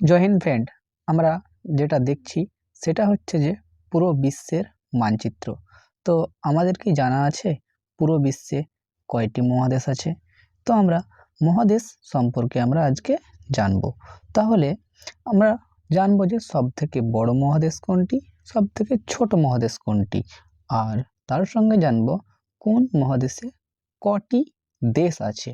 জয় Hind friend আমরা যেটা দেখছি সেটা হচ্ছে যে পুরো বিশ্বের মানচিত্র। তো আমাদের কি জানা আছে পুরো বিশ্বে কয়টি মহাদেশ আছে? তো আমরা মহাদেশ সম্পর্কে আমরা আজকে জানব। তাহলে আমরা জানব যে সবথেকে বড় মহাদেশ কোনটি, সবথেকে ছোট মহাদেশ কোনটি, আর তার সঙ্গে জানব কোন মহাদেশে কটি দেশ আছে।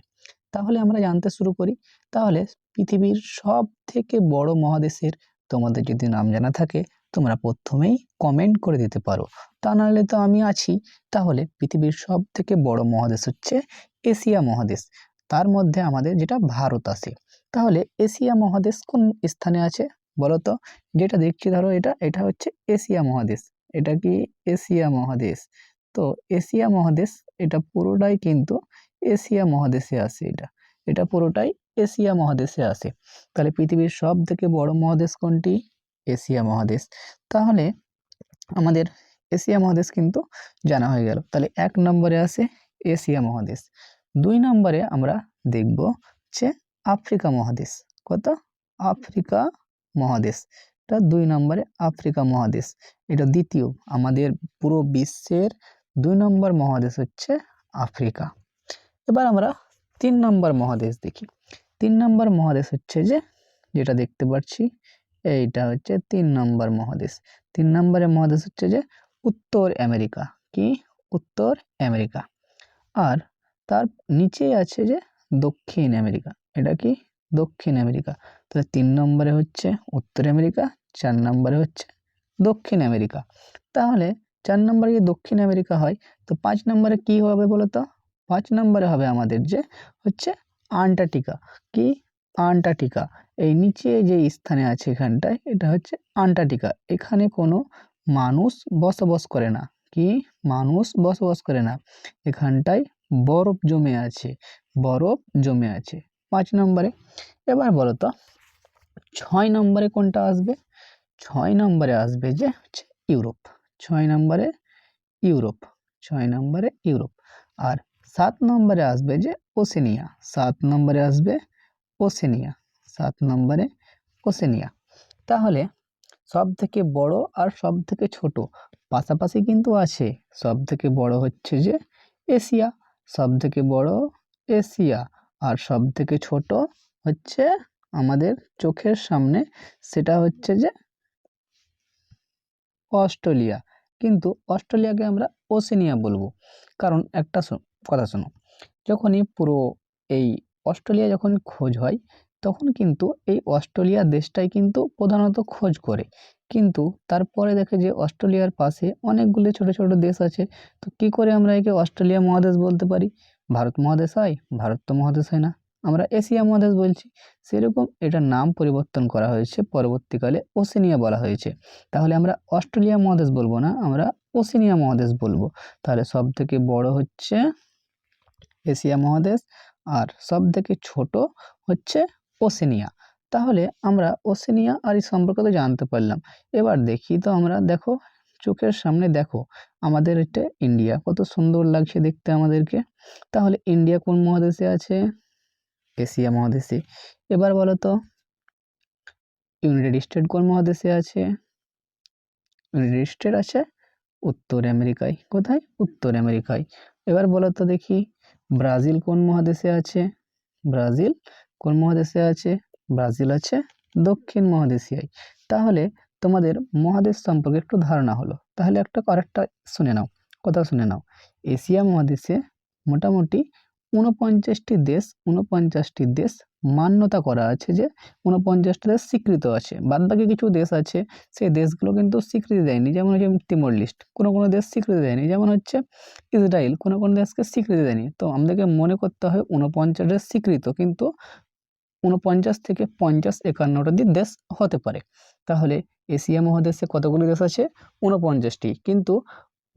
তাহলে আমরা জানতে শুরু করি তাহলে পৃথিবীর সব থেকে বড় মহাদেশের তোমাদের যদি নাম জানা থাকে, তোমরা প্রথমেই কমেন্ট করে দিতে পারো। তা নাহলে তো আমি আছি। তাহলে পৃথিবীর সব থেকে বড় মহাদেশ হচ্ছে এশিয়া মহাদেশ। তার মধ্যে আমাদের যেটা ভারত আছে। তাহলে এশিয়া মহাদেশ কোন স্থানে আছে? বলো তো। যেটা দেখছি ধরো এটা এটা হচ্ছে এশিয়া মহাদেশ। এটা কি এশিয়া মহাদেশ? তো এশিয়া মহাদেশ এটা পুরোটাই কিন্তু এশিয়া মহাদেশে আছে এটা। এটা পুরোটাই এশিয়া মহাদেশে আসে তাহলে পৃথিবীর সব থেকে বড় মহাদেশ কোনটি? এশিয়া মহাদেশ। তাহলে আমাদের এশিয়া মহাদেশ কিন্তু জানা হয়ে গেল। তাহলে এক নম্বরে আসে এশিয়া মহাদেশ। দুই নম্বরে আমরা দেখব হচ্ছে আফ্রিকা মহাদেশ। কত? আফ্রিকা মহাদেশ। এটা দুই নম্বরে আফ্রিকা মহাদেশ। এটা দ্বিতীয়। আমাদের পুরো বিশ্বের দুই নম্বর মহাদেশ হচ্ছে আফ্রিকা। এবার আমরা তিন নম্বর মহাদেশ দেখি। তিন নম্বর মহাদেশ হচ্ছে যে, যেটা দেখতে পাচ্ছি, এইটা হচ্ছে তিন নম্বর মহাদেশ। তিন নম্বরের মহাদেশ হচ্ছে যে, উত্তর আমেরিকা। কি? উত্তর আমেরিকা। আর তার নিচেই আছে যে, দক্ষিণ আমেরিকা। এটা কি? দক্ষিণ আমেরিকা। তাহলে তিন নম্বরে হচ্ছে উত্তর আমেরিকা, চার নম্বরে হচ্ছে দক্ষিণ আমেরিকা। তাহলে চার নম্বরে যদি দক্ষিণ আমেরিকা হয়, তো পাঁচ নম্বরে কি হবে বলো তো পাঁচ নম্বরে হবে আমাদের যে, হচ্ছে আন্টার্কটিকা। কি? আন্টার্কটিকা। এই নিচে যে স্থানে আছে এখানটায়, এটা হচ্ছে আন্টার্কটিকা। এখানে কোনো মানুষ বসবাস করে না। কি? মানুষ বসবাস করে না। এখানটায় বরফ জমে আছে। বরফ জমে আছে। পাঁচ নম্বরে। এবার বলো তো, ছয় নম্বরে কোনটা আসবে? ছয় নম্বরে আসবে যে হচ্ছে ইউরোপ। ছয় নম্বরে ইউরোপ। ছয় নম্বরে ইউরোপ। আর সাত নম্বরে আসবে যে ওসেনিয়া সাত নম্বরে আসবে ওসেনিয়া সাত নম্বরে ওসেনিয়া তাহলে সব থেকে বড় আর সব থেকে ছোট, পাশাপাশি কিন্তু আছে সব থেকে বড় হচ্ছে যে এশিয়া সব থেকে বড় এশিয়া আর সব থেকে ছোট হচ্ছে আমাদের চোখের সামনে, সেটা হচ্ছে যে অস্ট্রেলিয়া। কিন্তু অস্ট্রেলিয়াকে আমরা ওসেনিয়া বলব। কারণ একটা কথা শোনো যখনই পুরো এই অস্ট্রেলিয়া যখন খোঁজ হয়, তখন কিন্তু এই অস্ট্রেলিয়া দেশটাই কিন্তু প্রধানত খোঁজ করে। কিন্তু তারপরে দেখে যে অস্ট্রেলিয়ার পাশে অনেকগুলো ছোট ছোট দেশ আছে, তো কি করে আমরা একে অস্ট্রেলিয়া মহাদেশ বলতে পারি? ভারত মহাদেশ হয়? ভারত তো মহাদেশ হয় না। আমরা এশিয়া মহাদেশ বলছি। সেরকম এটার নাম পরিবর্তন করা হয়েছে, পরবর্তীকালে ওসেনিয়া বলা হয়েছে। তাহলে আমরা অস্ট্রেলিয়া মহাদেশ বলব না, আমরা ওসেনিয়া মহাদেশ বলব। তাহলে সব থেকে বড় হচ্ছে এশিয়া মহাদেশ আর সব থেকে ছোট হচ্ছে ওসেনিয়া। তাহলে আমরা ওসেনিয়া আর এই সম্পর্কে তো জানতে পারলাম। এবার দেখি তো আমরা, দেখো, চোখের সামনে দেখো, আমাদের এটা ইন্ডিয়া। কত সুন্দর লাগছে দেখতে আমাদেরকে। তাহলে ইন্ডিয়া কোন মহাদেশে আছে? এশিয়া মহাদেশে। এবার বলো তো, ইউনাইটেড স্টেট কোন মহাদেশে আছে? ইউনাইটেড স্টেট আছে উত্তর আমেরিকায়। কোথায়? উত্তর আমেরিকায়। এবার বলো তো দেখি ব্রাজিল কোন মহাদেশে আছে? ব্রাজিল কোন মহাদেশে আছে? ব্রাজিল আছে দক্ষিণ মহাদেশিয়ায়। তাহলে তোমাদের মহাদেশ সম্পর্কে একটু ধারণা হলো। তাহলে একটা আরেকটা শুনে নাও, কথা শুনে নাও। এশিয়া মহাদেশে মোটামুটি ঊনপঞ্চাশটি দেশ ঊনপঞ্চাশটি দেশ মান্যতা করা আছে যে ঊনপঞ্চাশটা দেশ স্বীকৃত আছে। বাদবাকি কিছু দেশ আছে, সেই দেশগুলো কিন্তু স্বীকৃতি দেয়নি। যেমন হচ্ছে তিমোর লিস্ট। কোনো কোনো দেশ স্বীকৃতি দেয়নি। যেমন হচ্ছে ইসরায়েল। কোনো কোনো দেশকে স্বীকৃতি দেয়নি। তো আমাদেরকে মনে করতে হয় ঊনপঞ্চাশ দেশ স্বীকৃত, কিন্তু ঊনপঞ্চাশ থেকে পঞ্চাশ একান্নটা দেশ হতে পারে। তাহলে এশিয়া মহাদেশে কতগুলি দেশ আছে? ঊনপঞ্চাশটি। কিন্তু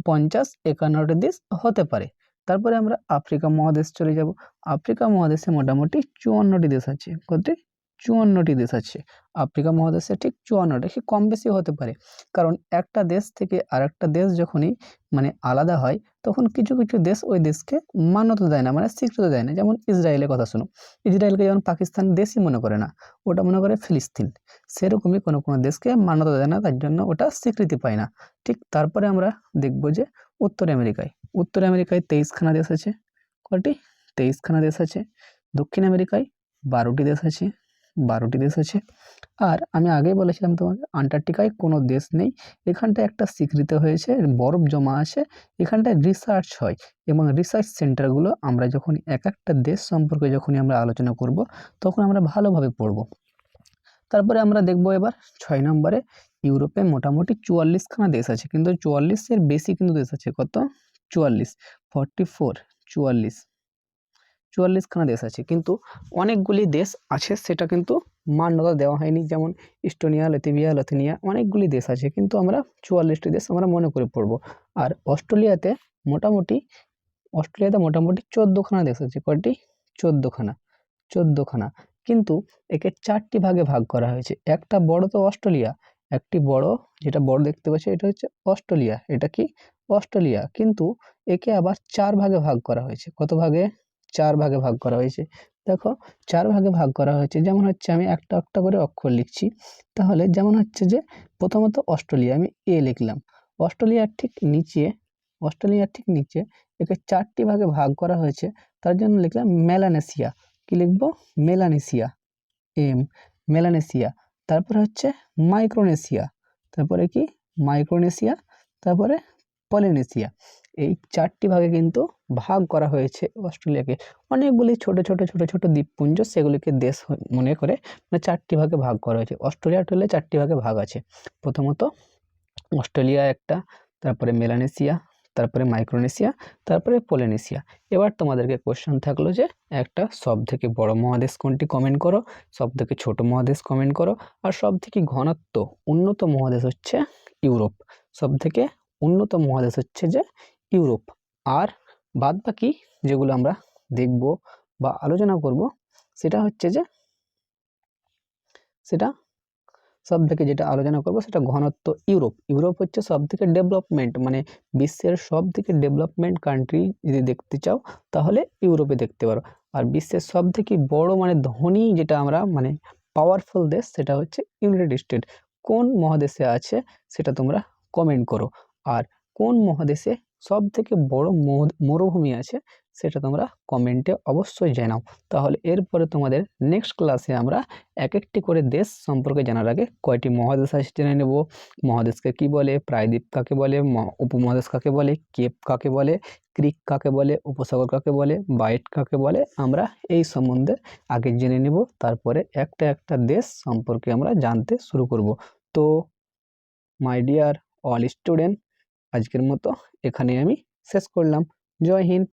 পঞ্চাশ একান্নটা দেশ হতে পারে। তারপরে আমরা আফ্রিকা মহাদেশ চলে যাব। আফ্রিকা মহাদেশে মোটামুটি চুয়ান্নটি দেশ আছে। কত চুয়ান্নটি দেশ আছে। আফ্রিকা মহাদেশে ঠিক চুয়ান্নটা, সে কম বেশি হতে পারে। কারণ একটা দেশ থেকে আর একটা দেশ যখনই মানে আলাদা হয়, তখন কিছু কিছু দেশ ওই দেশকে মান্যতা দেয় না মানে স্বীকৃতি দেয় না। যেমন ইসরায়েলের কথা শুনো। ইসরায়েলকে যেমন পাকিস্তান দেশই মনে করে না, ওটা মনে করে ফিলিস্তিন। সেরকমই কোনো কোনো দেশকে মান্যতা দেয় না, তার জন্য ওটা স্বীকৃতি পায় না। ঠিক তারপরে আমরা দেখব যে উত্তর আমেরিকায়। উত্তর আমেরিকায় তেইশখানা দেশ আছে, কয়টি? তেইশখানা দেশ আছে, দক্ষিণ আমেরিকায় বারোটি দেশ আছে, বারোটি দেশ আছে। আর আমি আগেই বলেছিলাম তোমাকে আন্টার্কটিকায় কোনো দেশ নেই, এখানটায় একটা স্বীকৃত হয়েছে, বরফ জমা আছে, এখানটায় রিসার্চ হয় এবং রিসার্চ সেন্টারগুলো আমরা যখন এক একটা দেশ সম্পর্কে যখনই আমরা আলোচনা করব, তখন আমরা ভালোভাবে পড়ব। তারপরে আমরা দেখব এবার ছয় নম্বরে, ইউরোপে মোটামুটি চুয়াল্লিশখানা দেশ আছে, কিন্তু চুয়াল্লিশের বেশি কিন্তু দেশ আছে, কত? চুয়াল্লিশ ফর্টি ফোর চুয়াল্লিশ। চুয়াল্লিশখানা দেশ আছে, কিন্তু অনেকগুলি দেশ আছে, সেটা কিন্তু মান্যতা দেওয়া হয়নি। যেমন ইস্টোনিয়া লেথিভিয়া লথিনিয়া, অনেকগুলি দেশ আছে, কিন্তু আমরা চুয়াল্লিশটি দেশ আমরা মনে করে পড়ব। আর অস্ট্রেলিয়াতে মোটামুটি অস্ট্রেলিয়াতে মোটামুটি চোদ্দোখানা দেশ আছে। কয়টি? চোদ্দোখানা চোদ্দোখানা। কিন্তু একে চারটি ভাগে ভাগ করা হয়েছে। একটা বড় তো অস্ট্রেলিয়া, একটি বড়, যেটা বড় দেখতে পাচ্ছি, এটা হচ্ছে অস্ট্রেলিয়া। এটা কি? অস্ট্রেলিয়া। কিন্তু একে আবার চার ভাগে ভাগ করা হয়েছে। কত ভাগে? চার ভাগে ভাগ করা হয়েছে। দেখো, চার ভাগে ভাগ করা হয়েছে। যেমন হচ্ছে, আমি একটা একটা করে অক্ষর লিখছি। তাহলে যেমন হচ্ছে যে, প্রথমত অস্ট্রেলিয়া, আমি এ লিখলাম। অস্ট্রেলিয়ার ঠিক নিচে অস্ট্রেলিয়ার ঠিক নিচে একে চারটি ভাগে ভাগ করা হয়েছে। তার জন্য লিখলাম মেলানেসিয়া। কি লিখব? মেলানেশিয়া এম মেলানেশিয়া তারপরে হচ্ছে মাইক্রোনেশিয়া তারপরে কি? মাইক্রোনেশিয়া তারপরে পলিনেসিয়া এই চারটি ভাগে কিন্তু ভাগ করা হয়েছে অস্ট্রেলিয়াকে। অনেকগুলি ছোট ছোট ছোট ছোট দ্বীপপুঞ্জ সেগুলিকে দেশ মনে করে মানে চারটি ভাগে ভাগ করা হয়েছে। অস্ট্রেলিয়া ট্রেলিয়া চারটি ভাগে ভাগ আছে। প্রথমত অস্ট্রেলিয়া একটা, তারপরে মেলানেশিয়া, তারপরে মাইক্রোনেশিয়া, তারপরে পলিনেসিয়া এবার তোমাদেরকে কোশ্চেন থাকল যে একটা সব থেকে বড় মহাদেশ কোনটি কমেন্ট করো সব থেকে ছোট মহাদেশ কমেন্ট করো, আর সব থেকে ঘনত্ব উন্নত মহাদেশ হচ্ছে ইউরোপ। সব থেকে উন্নত মহাদেশ হচ্ছে যে ইউরোপ। আর বাদ বাকি যেগুলো আমরা দেখব বা আলোচনা করব, সেটা হচ্ছে যে, সেটা সব থেকে যেটা আলোচনা করব সেটা ঘনত্ব ইউরোপ। ইউরোপ হচ্ছে সব থেকে ডেভেলপমেন্ট মানে বিশ্বের সব থেকে ডেভেলপমেন্ট কান্ট্রি যদি দেখতে চাও, তাহলে ইউরোপে দেখতে পারো। আর বিশ্বের সব থেকে বড় মানে ধনী যেটা আমরা মানে পাওয়ারফুল দেশ, সেটা হচ্ছে ইউনাইটেড স্টেট কোন মহাদেশে আছে, সেটা তোমরা কমেন্ট করো। আর কোন মহাদেশে সব থেকে বড় মরুভূমি আছে সেটা তোমরা কমেন্টে অবশ্যই জানাও। তাহলে এরপরে তোমাদের নেক্সট ক্লাসে আমরা এক একটি করে দেশ সম্পর্কে জানার আগে কয়টি মহাদেশ আছে জেনে নেব। মহাদেশকে কি বলে, প্রায়দ্বীপ কাকে বলে উপমহাদেশ কাকে বলে, কেপ কাকে বলে ক্রিক কাকে বলে, উপসাগর কাকে বলে, বাইট কাকে বলে, আমরা এই সম্বন্ধে আগে জেনে নেব। তারপরে একটা একটা দেশ সম্পর্কে আমরা জানতে শুরু করব। তো মাই ডিয়ার অল স্টুডেন্ট আজকের মতো এখানে আমি শেষ করলাম। জয় হিন্দ।